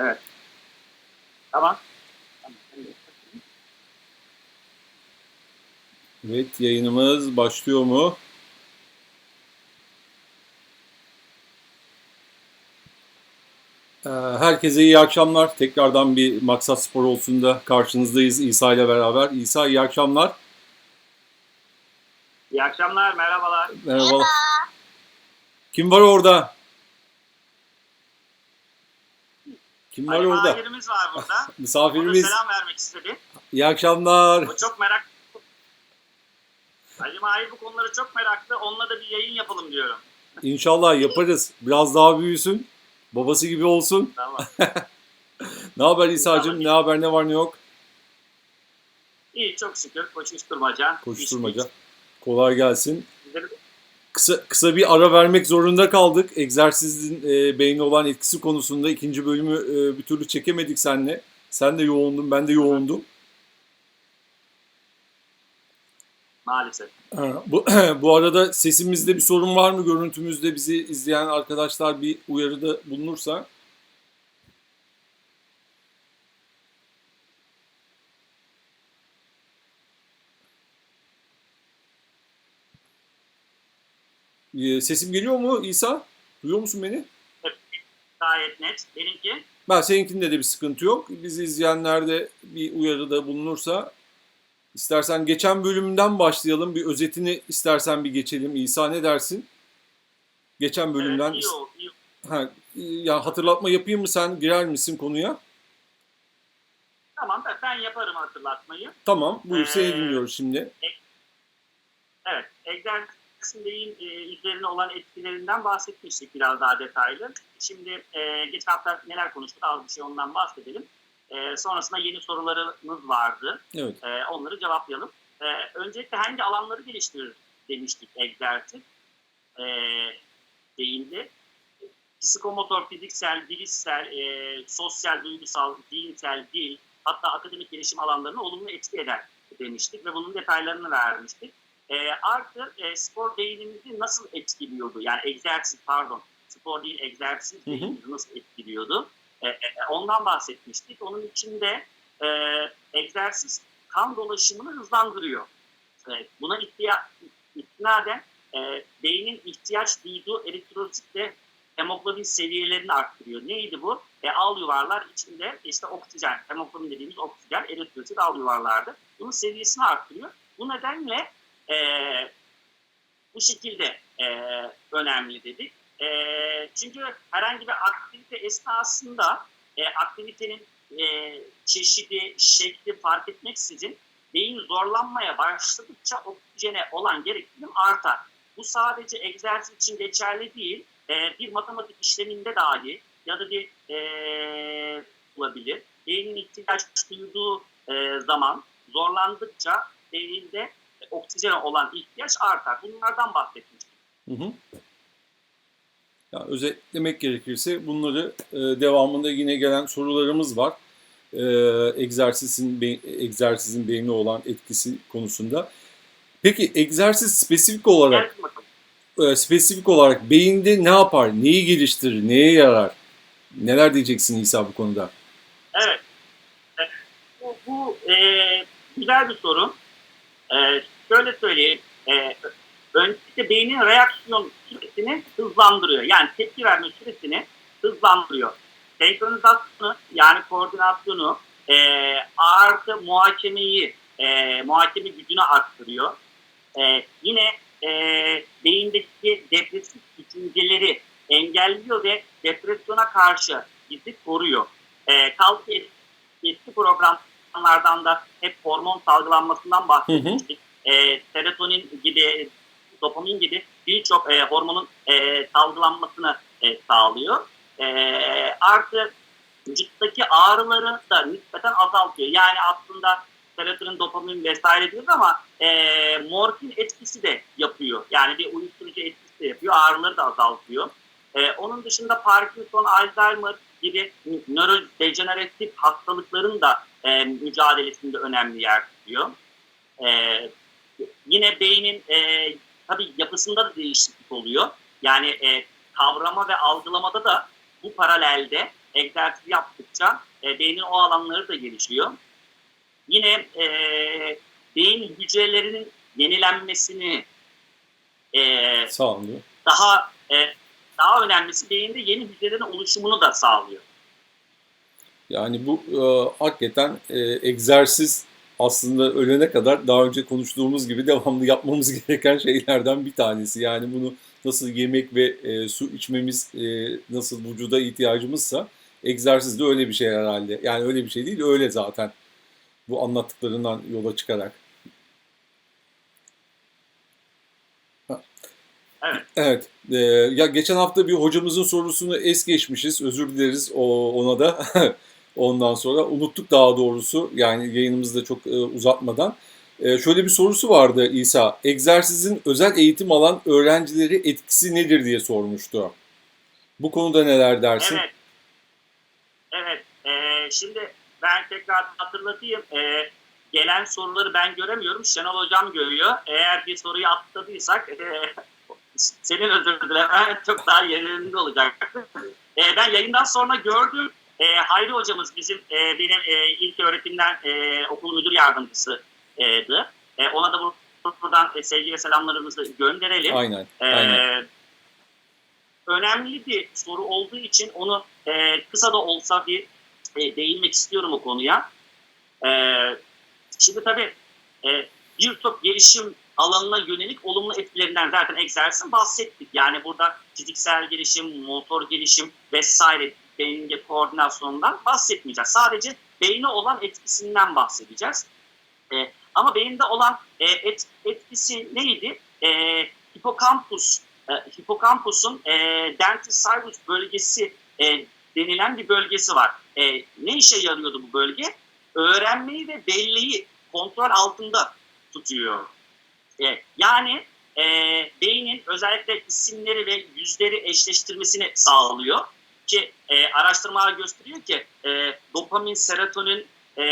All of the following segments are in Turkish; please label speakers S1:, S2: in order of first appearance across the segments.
S1: Evet. Tamam.
S2: Evet yayınımız başlıyor mu? Ee, Herkese iyi akşamlar. Tekrardan bir Maksat Spor olsun da karşınızdayız İsa ile beraber. İsa iyi akşamlar.
S1: İyi akşamlar, merhabalar.
S2: Merhaba. Kim var orada? Kim var
S1: Ali
S2: orada?
S1: Mahir'imiz var burada.
S2: Misafirimiz.
S1: selam vermek istedi.
S2: İyi akşamlar.
S1: O çok merak. Ali Mahir bu konuları çok meraklı. Onunla da bir yayın yapalım diyorum.
S2: İnşallah yaparız. Biraz daha büyüsün. Babası gibi olsun.
S1: Tamam.
S2: Ne haber İsa'cığım? Ne haber? Ne var ne yok?
S1: İyi çok şükür. Koşuşturmaca. İş güç.
S2: Kolay gelsin.
S1: De-
S2: Kısa kısa bir ara vermek zorunda kaldık. Egzersizin e, beyne olan etkisi konusunda ikinci bölümü e, bir türlü çekemedik seninle. Sen de yoğundun, ben de yoğundum.
S1: Maalesef.
S2: Ha, Bu, bu arada sesimizde bir sorun var mı? Görüntümüzde bizi izleyen arkadaşlar bir uyarıda bulunursa. Sesim geliyor mu İsa? Duyuyor musun beni?
S1: Gayet net. Benimki
S2: Ben seninkinde de bir sıkıntı yok. Bizi izleyenlerde bir uyarıda bulunursa istersen geçen bölümünden başlayalım. Bir özetini istersen bir geçelim. İsa ne dersin? Geçen bölümden
S1: evet, iyi oldu. iyi
S2: ha, ya hatırlatma yapayım mı sen girer misin konuya?
S1: Tamam ben yaparım hatırlatmayı.
S2: Tamam. Buyur seni
S1: Ee,
S2: dinliyoruz şimdi.
S1: Evet, egzersizin beyin e, üzerine olan etkilerinden bahsetmiştik biraz daha detaylı. Şimdi e, geçen hafta neler konuştuk az bir şey ondan bahsedelim. E, sonrasında yeni sorularımız vardı.
S2: Evet.
S1: E, onları cevaplayalım. E, öncelikle hangi alanları geliştirir demiştik egzersiz. E, beyinde. Psikomotor, fiziksel, bilişsel, e, sosyal, duygusal, zihinsel, dil, hatta akademik gelişim alanlarını olumlu etki eder demiştik ve bunun detaylarını vermiştik. E, artı e, spor beynimizi nasıl etkiliyordu? Yani egzersiz pardon, spor değil egzersiz beynimizi nasıl etkiliyordu? E, e, ondan bahsetmiştik. Onun içinde e, egzersiz kan dolaşımını hızlandırıyor. E, buna ihtiya istinaden e, beynin ihtiyaç duyduğu eritrosit ve hemoglobin seviyelerini arttırıyor. Neydi bu? E, al yuvarlar içinde işte oksijen, hemoglobin dediğimiz oksijen, eritrosit al yuvarlarda. Bunun seviyesini arttırıyor. Bu nedenle e, bu şekilde e, önemli dedik. E, çünkü herhangi bir aktivite esnasında e, aktivitenin e, çeşidi, şekli fark etmeksizin beyin zorlanmaya başladıkça oksijene olan gereksinim artar. Bu sadece egzersiz için geçerli değil. E, bir matematik işleminde dahi ya da bir e, olabilir. Beynin ihtiyaç duyduğu e, zaman zorlandıkça beyinde oksijene olan ihtiyaç artar. Bunlardan bahsetmiştim.
S2: Hı hı. Ya özetlemek gerekirse bunları e, devamında yine gelen sorularımız var. E, egzersizin be- egzersizin beyni olan etkisi konusunda. Peki egzersiz spesifik olarak e, spesifik olarak beyinde ne yapar? Neyi geliştirir? Neye yarar? Neler diyeceksin İsa bu konuda?
S1: Evet. E, Bu, bu e, güzel bir soru. E, şöyle söyleyeyim. E, öncelikle beynin reaksiyon süresini hızlandırıyor. Yani tepki verme süresini hızlandırıyor. Senkronizasyonu yani koordinasyonu e, artı muhakemeyi e, muhakeme gücünü arttırıyor. E, yine e, beyindeki depresif düşünceleri engelliyor ve depresyona karşı bizi koruyor. E, kaldı ki eski programlardan da hep hormon salgılanmasından bahsetmiştik. E, serotonin gibi, dopamin gibi birçok e, hormonun e, salgılanmasını e, sağlıyor. E, artı vücuttaki ağrıları da nispeten azaltıyor. Yani aslında serotonin, dopamin vesaire diyoruz ama e, morfin etkisi de yapıyor. Yani bir uyuşturucu etkisi de yapıyor. Ağrıları da azaltıyor. E, onun dışında Parkinson, Alzheimer gibi nörodejeneratif hastalıkların da e, mücadelesinde önemli yer tutuyor. E, yine beynin e, tabii yapısında da değişiklik oluyor. Yani e, kavrama ve algılamada da bu paralelde egzersiz yaptıkça e, beynin o alanları da gelişiyor. Yine e, beyin hücrelerinin yenilenmesini e,
S2: Sağlıyor.
S1: daha e, daha önemlisi beyinde yeni hücrelerin oluşumunu da sağlıyor.
S2: Yani bu e, hakikaten e, egzersiz aslında ölene kadar daha önce konuştuğumuz gibi devamlı yapmamız gereken şeylerden bir tanesi. Yani bunu nasıl yemek ve e, su içmemiz e, nasıl vücuda ihtiyacımızsa egzersiz de öyle bir şey herhalde. Yani öyle bir şey değil öyle zaten bu anlattıklarından yola çıkarak.
S1: Evet.
S2: Evet. Ee, ya geçen hafta bir hocamızın sorusunu es geçmişiz. Özür dileriz o, ona da. Ondan sonra unuttuk daha doğrusu. Yani yayınımızı da çok e, uzatmadan. E, şöyle bir sorusu vardı İsa. Egzersizin özel eğitim alan öğrencileri etkisi nedir diye sormuştu. Bu konuda neler dersin?
S1: Evet. Evet. Ee, şimdi ben tekrar hatırlatayım. Ee, gelen soruları ben göremiyorum. Şenol Hocam görüyor. Eğer bir soruyu atladıysak e, senin özür dilemen çok daha yerinde olacak. E, ben yayından sonra gördüm. E, Hayri Hocamız bizim e, benim e, ilk öğretimden e, okul müdür yardımcısıydı. E, ona da buradan e, sevgi ve selamlarımızı gönderelim.
S2: Aynen.
S1: Ee,
S2: aynen.
S1: önemli bir soru olduğu için onu e, kısa da olsa bir e, değinmek istiyorum o konuya. E, şimdi tabii e, birçok gelişim alanına yönelik olumlu etkilerinden zaten egzersizin bahsettik. Yani burada fiziksel gelişim, motor gelişim vesaire denge koordinasyonundan bahsetmeyeceğiz. Sadece beyne olan etkisinden bahsedeceğiz. E, ama beyinde olan e, et, etkisi neydi? E, hipokampus e, hipokampusun e, dentis bölgesi e, denilen bir bölgesi var. E, ne işe yarıyordu bu bölge? Öğrenmeyi ve belleği kontrol altında tutuyor. E, yani e, beynin özellikle isimleri ve yüzleri eşleştirmesini sağlıyor. Ki e, araştırmalar gösteriyor ki e, dopamin, serotonin, e,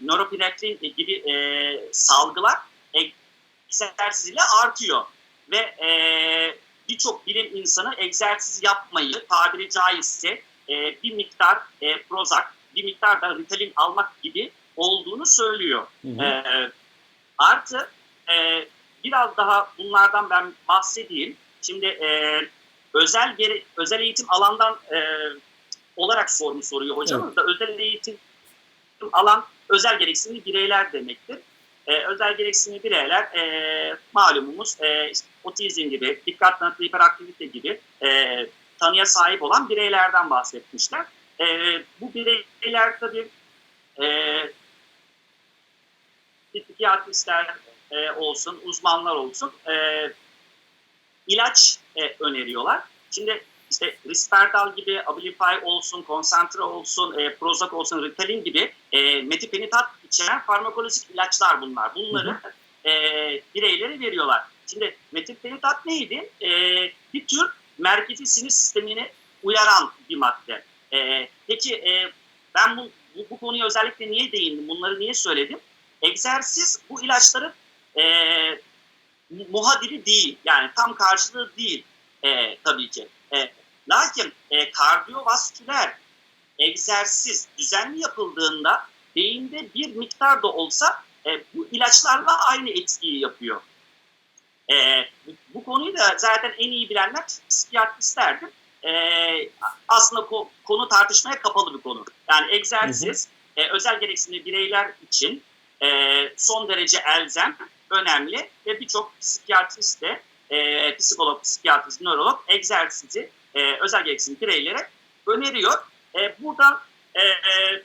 S1: nöropinefrin gibi e, salgılar egzersiz ile artıyor ve e, birçok bilim insanı egzersiz yapmayı tabiri caizse e, bir miktar e, Prozac, bir miktar da Ritalin almak gibi olduğunu söylüyor.
S2: Hı hı.
S1: E, artı e, biraz daha bunlardan ben bahsedeyim. Şimdi e, özel geri, özel eğitim alandan e, olarak sormuş soruyor hocamız da özel eğitim alan özel gereksinimli bireyler demektir. Ee, özel gereksinimli bireyler e, malumumuz e, işte otizm gibi, dikkat dağınıklığı hiperaktivite gibi e, tanıya sahip olan bireylerden bahsetmişler. E, bu bireyler tabii e, psikiyatristler e, olsun, uzmanlar olsun e, ilaç e, öneriyorlar. Şimdi işte Risperdal gibi, Abilify olsun, konsantre olsun, e, Prozac olsun, Ritalin gibi e, metipenitat içeren farmakolojik ilaçlar bunlar. Bunları e, bireylere veriyorlar. Şimdi metipenitat neydi? E, bir tür merkezi sinir sistemini uyaran bir madde. E, peki e, ben bu, bu, bu konuya özellikle niye değindim? Bunları niye söyledim? Egzersiz bu ilaçların e, muhadiri değil. Yani tam karşılığı değil e, tabii ki. E, lakin e, kardiyovasküler egzersiz düzenli yapıldığında beyinde bir miktar da olsa e, bu ilaçlarla aynı etkiyi yapıyor. E, bu, konuyu da zaten en iyi bilenler psikiyatristlerdir. E, aslında ko, konu tartışmaya kapalı bir konu. Yani egzersiz E, özel gereksinimli bireyler için e, son derece elzem, önemli ve birçok psikiyatrist de e, psikolog, psikiyatrist, nörolog egzersizi e, özel gereksinim bireylere öneriyor. E, buradan e, e,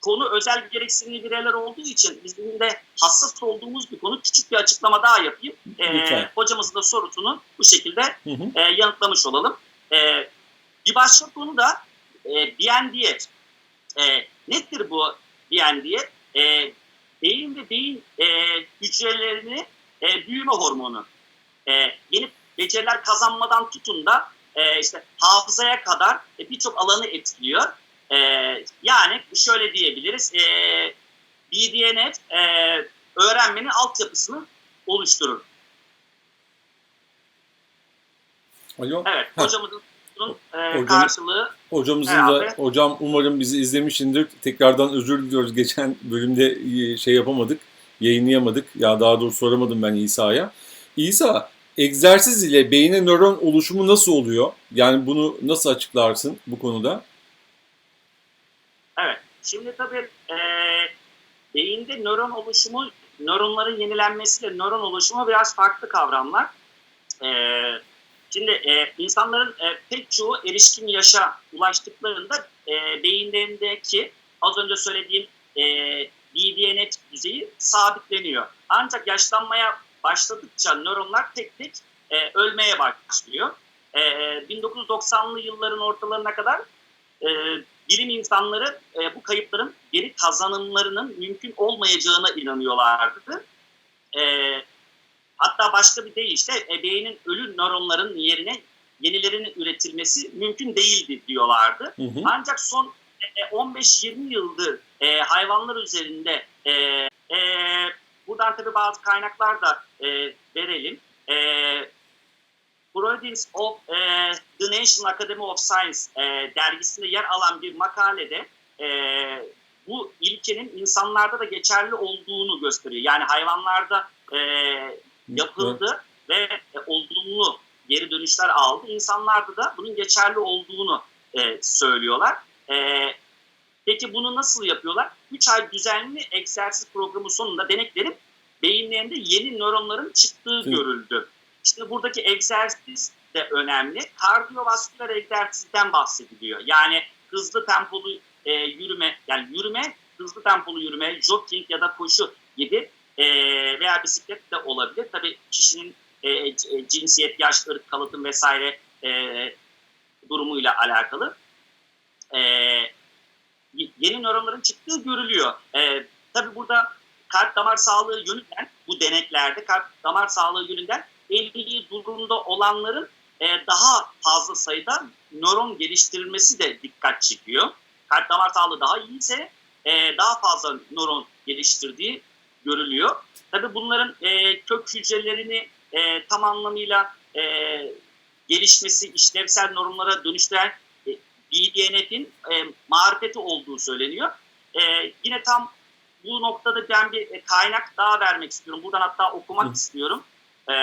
S1: konu özel gereksinimli bireyler olduğu için bizim de hassas olduğumuz bir konu. Küçük bir açıklama daha yapayım. E, hocamızın da sorusunu bu şekilde
S2: Hı hı.
S1: e, yanıtlamış olalım. E, bir başka konu da e, BNDF. E, nedir bu BNDF? E, beyin ve beyin e, hücrelerini e, büyüme hormonu. E, yeni beceriler kazanmadan tutun da e, işte hafızaya kadar e, birçok alanı etkiliyor. E, yani şöyle diyebiliriz. E, BDNF e, öğrenmenin altyapısını oluşturur.
S2: Alo.
S1: Evet, hocamızın Bunun e,
S2: Hocam-
S1: karşılığı
S2: Hocamızın
S1: Herhalde.
S2: da hocam umarım bizi izlemişsindir. Tekrardan özür diliyoruz. Geçen bölümde e, şey yapamadık, yayınlayamadık. Ya daha doğrusu soramadım ben İsa'ya. İsa, egzersiz ile beyne nöron oluşumu nasıl oluyor? Yani bunu nasıl açıklarsın bu konuda?
S1: Evet. Şimdi tabii e, beyinde nöron oluşumu, nöronların yenilenmesiyle nöron oluşumu biraz farklı kavramlar. E, şimdi e, insanların e, pek çoğu erişkin yaşa ulaştıklarında e, beyinlerindeki az önce söylediğim e, BDNF düzeyi sabitleniyor. Ancak yaşlanmaya başladıkça nöronlar tek tek e, ölmeye başlıyor. E, 1990'lı yılların ortalarına kadar e, bilim insanları e, bu kayıpların geri kazanımlarının mümkün olmayacağına inanıyorlardı. E, hatta başka bir deyişle e, beynin ölü nöronların yerine yenilerinin üretilmesi mümkün değildi diyorlardı.
S2: Hı hı.
S1: Ancak son e, 15-20 yıldır e, hayvanlar üzerinde e, e, buradan tabii bazı kaynaklar da e, verelim. E, Proceedings of e, The National Academy of Science e, dergisinde yer alan bir makalede e, bu ilkenin insanlarda da geçerli olduğunu gösteriyor. Yani hayvanlarda e, yapıldı ve e, olumlu geri dönüşler aldı. İnsanlarda da bunun geçerli olduğunu e, söylüyorlar. E, peki bunu nasıl yapıyorlar? 3 ay düzenli egzersiz programı sonunda deneklerin beyinlerinde yeni nöronların çıktığı
S2: Hı.
S1: görüldü. İşte buradaki egzersiz de önemli. Kardiyovasküler egzersizden bahsediliyor. Yani hızlı tempolu e, yürüme, yani yürüme, hızlı tempolu yürüme, jogging ya da koşu gibi e, veya bisiklet de olabilir. Tabii kişinin e, c- cinsiyet, yaş, ırk, kalıtım vesaire e, durumuyla alakalı. E, yeni nöronların çıktığı görülüyor. E, tabii burada kalp damar sağlığı yönünden bu deneklerde kalp damar sağlığı yönünden evliliği durumunda olanların e, daha fazla sayıda nöron geliştirilmesi de dikkat çekiyor. Kalp damar sağlığı daha iyiyse e, daha fazla nöron geliştirdiği görülüyor. Tabii bunların e, kök hücrelerini e, tam anlamıyla e, gelişmesi, işlevsel nöronlara dönüştüren e, BDNF'in e, marifeti olduğu söyleniyor. E, yine tam bu noktada ben bir e, kaynak daha vermek istiyorum. Buradan hatta okumak
S2: Hı.
S1: istiyorum. E,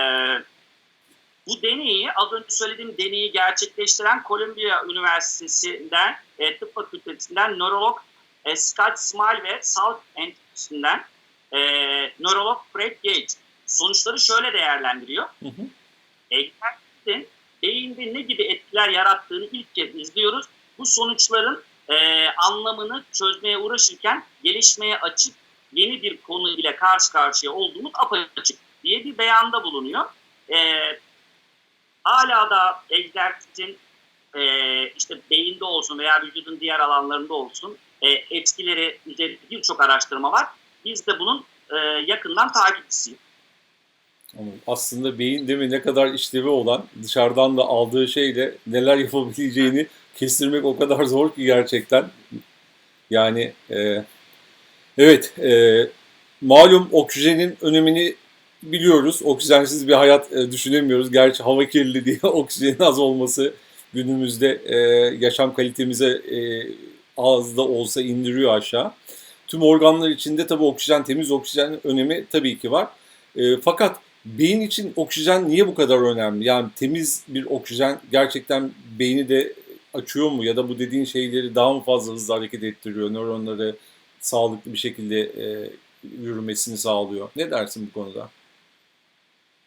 S1: bu deneyi, az önce söylediğim deneyi gerçekleştiren Columbia Üniversitesi'nden, e, tıp fakültesinden nörolog e, Scott Smile ve South Enstitüsü'nden e, nörolog Fred Gage sonuçları şöyle değerlendiriyor.
S2: Hı hı.
S1: Egzersizin beyinde ne gibi etkiler yarattığını ilk kez izliyoruz. Bu sonuçların e, anlamını çözmeye uğraşırken gelişmeye açık yeni bir konu ile karşı karşıya olduğumuz apaçık diye bir beyanda bulunuyor. E, hala da egzersizin e, işte beyinde olsun veya vücudun diğer alanlarında olsun e, etkileri üzerinde birçok araştırma var. Biz de bunun e, yakından takipçisiyiz.
S2: Aslında beyin değil mi ne kadar işlevi olan dışarıdan da aldığı şeyle neler yapabileceğini kestirmek o kadar zor ki gerçekten. Yani e, evet e, malum oksijenin önemini biliyoruz. Oksijensiz bir hayat e, düşünemiyoruz. Gerçi hava kirliliği diye oksijenin az olması günümüzde e, yaşam kalitemize e, az da olsa indiriyor aşağı. Tüm organlar içinde tabii oksijen, temiz oksijen önemi tabii ki var. E, fakat beyin için oksijen niye bu kadar önemli? Yani temiz bir oksijen gerçekten beyni de açıyor mu? Ya da bu dediğin şeyleri daha mı fazla hızlı hareket ettiriyor? Nöronları sağlıklı bir şekilde e, yürümesini sağlıyor. Ne dersin bu konuda?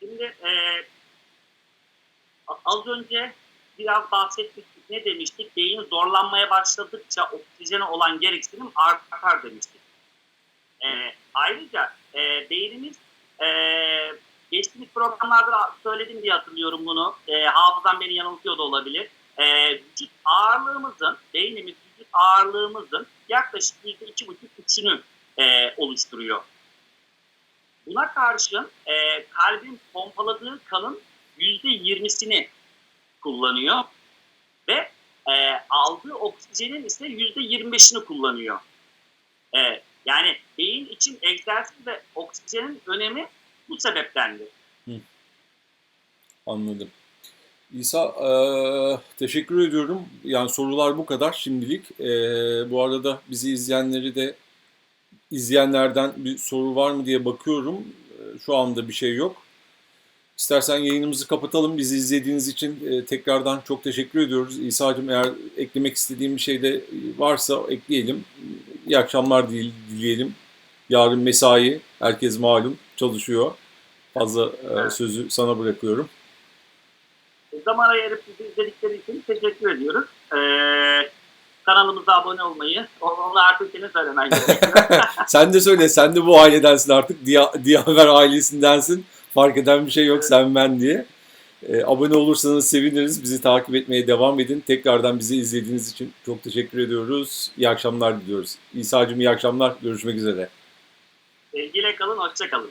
S1: Şimdi e, az önce biraz bahsettik. Ne demiştik? Beyin zorlanmaya başladıkça oksijene olan gereksinim artar demiştik. E, ayrıca e, beynimiz e, geçtiğimiz programlarda da söyledim diye hatırlıyorum bunu. E, hafızam beni yanıltıyor da olabilir. E, vücut ağırlığımızın, beynimiz vücut ağırlığımızın yaklaşık yüzde iki buçuk üçünü e, oluşturuyor. Buna karşın e, kalbin pompaladığı kanın yüzde yirmisini kullanıyor ve e, aldığı oksijenin ise yüzde yirmi beşini kullanıyor. E, yani beyin için egzersiz ve oksijenin önemi bu sebeptendir.
S2: Anladım. İsa eee, teşekkür ediyorum. Yani sorular bu kadar şimdilik. Eee, bu arada bizi izleyenleri de izleyenlerden bir soru var mı diye bakıyorum. Eee, şu anda bir şey yok. İstersen yayınımızı kapatalım. Bizi izlediğiniz için eee, tekrardan çok teşekkür ediyoruz. İsa'cığım eğer eklemek istediğim bir şey de varsa ekleyelim. İyi akşamlar dil- dileyelim. Yarın mesai. Herkes malum çalışıyor. Fazla
S1: Evet.
S2: sözü sana bırakıyorum.
S1: Zaman ayırıp bizi izledikleri için teşekkür ediyoruz. Ee, kanalımıza abone olmayı, onu artık senin söylemen gerekiyor.
S2: Sen de söyle, sen de bu ailedensin artık. Diya, Diyaver ailesindensin. Fark eden bir şey yok sen ben diye. Ee, abone olursanız seviniriz. Bizi takip etmeye devam edin. Tekrardan bizi izlediğiniz için çok teşekkür ediyoruz. İyi akşamlar diliyoruz. İsa'cığım iyi akşamlar. Görüşmek üzere.
S1: Sevgiyle kalın, hoşça kalın.